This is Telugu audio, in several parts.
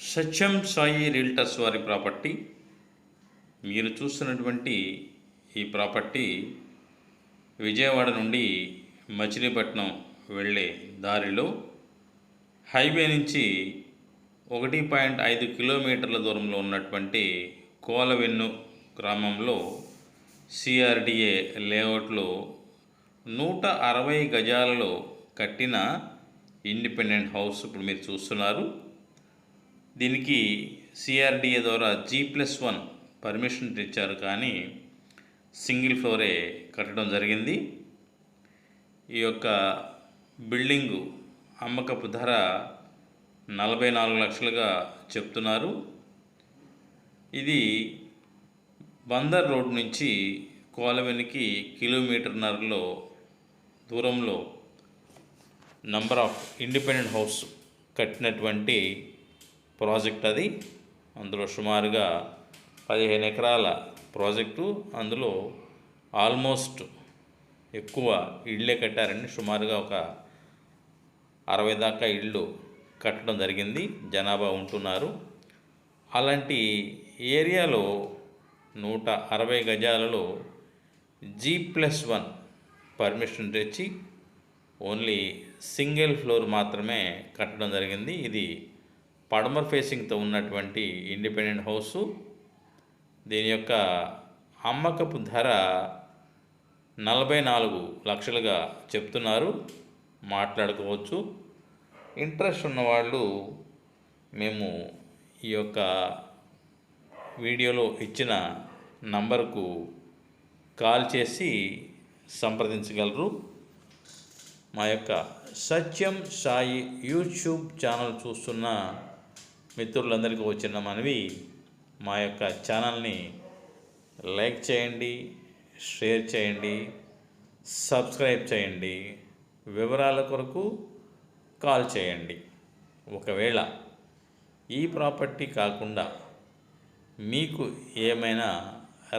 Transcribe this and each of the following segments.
సత్యం సాయి రియల్టర్స్ వారి ప్రాపర్టీ. మీరు చూస్తున్నటువంటి ఈ ప్రాపర్టీ విజయవాడ నుండి మచిలీపట్నం వెళ్ళే దారిలో హైవే నుంచి ఒకటి పాయింట్ ఐదు కిలోమీటర్ల దూరంలో ఉన్నటువంటి కోలవెన్ను గ్రామంలో సిఆర్డిఏ లేఅవుట్లో నూట అరవై గజాలలో కట్టిన ఇండిపెండెంట్ హౌస్ ఇప్పుడు మీరు చూస్తున్నారు. దీనికి సిఆర్డిఏ ద్వారా జీ ప్లస్ వన్ పర్మిషన్ తెచ్చారు కానీ సింగిల్ ఫ్లోరే కట్టడం జరిగింది. ఈ యొక్క బిల్డింగు అమ్మకపు ధర నలభై నాలుగు లక్షలుగా చెప్తున్నారు. ఇది బందర్ రోడ్ నుంచి కోలవెనికి కిలోమీటర్న్నరలో దూరంలో నంబర్ ఆఫ్ ఇండిపెండెంట్ హౌస్ కట్టినటువంటి ప్రాజెక్ట్ అది. అందులో సుమారుగా పదిహేను ఎకరాల ప్రాజెక్టు. అందులో ఆల్మోస్ట్ ఎక్కువ ఇళ్ళే కట్టారండి. సుమారుగా ఒక అరవై దాకా ఇళ్ళు కట్టడం జరిగింది. జనాభా ఉంటున్నారు. అలాంటి ఏరియాలో నూట అరవై గజాలలో జీ ప్లస్ వన్ పర్మిషన్ తెచ్చి ఓన్లీ సింగిల్ ఫ్లోర్ మాత్రమే కట్టడం జరిగింది. ఇది పడమర్ ఫేసింగ్తో ఉన్నటువంటి ఇండిపెండెంట్ హౌసు. దీని యొక్క అమ్మకపు ధర నలభై నాలుగు లక్షలుగా చెప్తున్నారు. మాట్లాడుకోవచ్చు. ఇంట్రెస్ట్ ఉన్నవాళ్ళు మేము ఈ యొక్క వీడియోలో ఇచ్చిన నంబర్కు కాల్ చేసి సంప్రదించగలరు. మా యొక్క సత్యం సాయి యూట్యూబ్ ఛానల్ చూస్తున్న మిత్రులందరికీ వచ్చిన మనవి. మా యొక్క ఛానల్ని లైక్ చేయండి షేర్ చేయండి సబ్స్క్రైబ్ చేయండి. వివరాల కొరకు కాల్ చేయండి. ఒకవేళ ఈ ప్రాపర్టీ కాకుండా మీకు ఏమైనా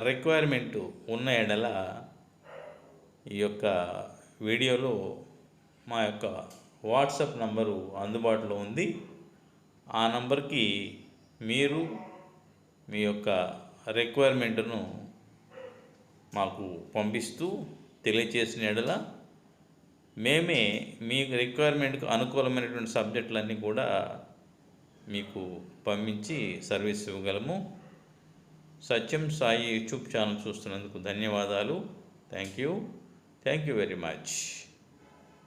రిక్వైర్మెంట్ ఉన్న ఎడల ఈ యొక్క వీడియోలో మా యొక్క వాట్సాప్ నంబరు అందుబాటులో ఉంది. ఆ నంబర్కి మీరు మీ యొక్క రిక్వైర్మెంట్ను మాకు పంపిస్తూ తెలియచేసిన ఎడల మేమే మీ రిక్వైర్మెంట్కు అనుకూలమైనటువంటి సబ్జెక్టులన్నీ కూడా మీకు పంపించి సర్వీస్ ఇవ్వగలము. సత్యం సాయి యూట్యూబ్ ఛానల్ చూస్తున్నందుకు ధన్యవాదాలు. Thank you. Thank you very much.